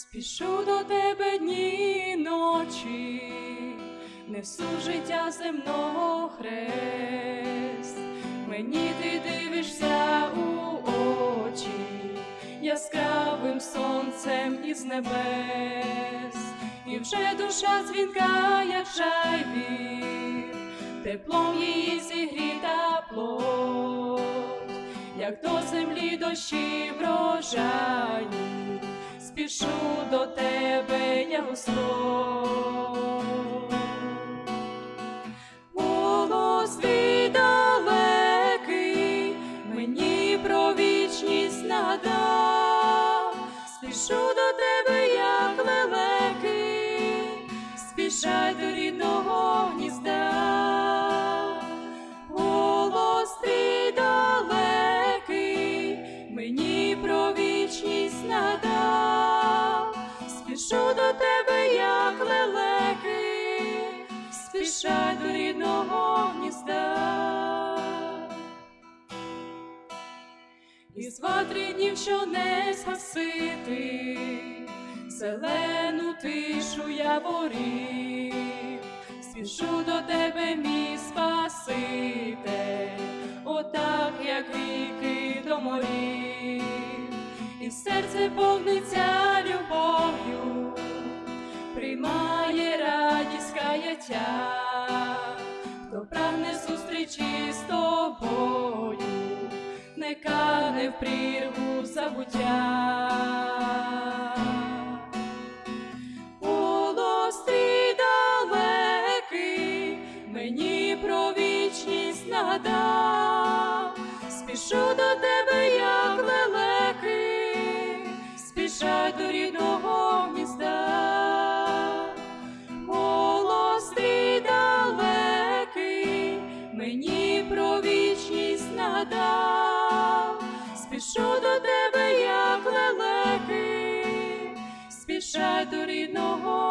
Спішу до тебе дні й ночі, несу життя земного хрест, мені ти дивишся у очі, яскравим сонцем із небес, і вже душа дзвінка, як жайвір, теплом її зігріта плоть, як до землі дощі врожаї, спішу до тебе, я Господь. Голос твій мені про вічність нагадав, спішу до тебе, як лелеки, спішай до спішай до рідного гнізда. Із ватри днів, що не згасити, зелену тишу я ворів, спішу до тебе, мій Спаситель, отак, як віки до морів, і серце повниться каяття, хто прагне зустрічі з тобою не кане в прірву забуття. Голос твій далекий, мені про вічність нагадав, спішу до тебе, як лелеки, спішай до нагадав, спішу до тебе, як лелеки, спішай до рідного.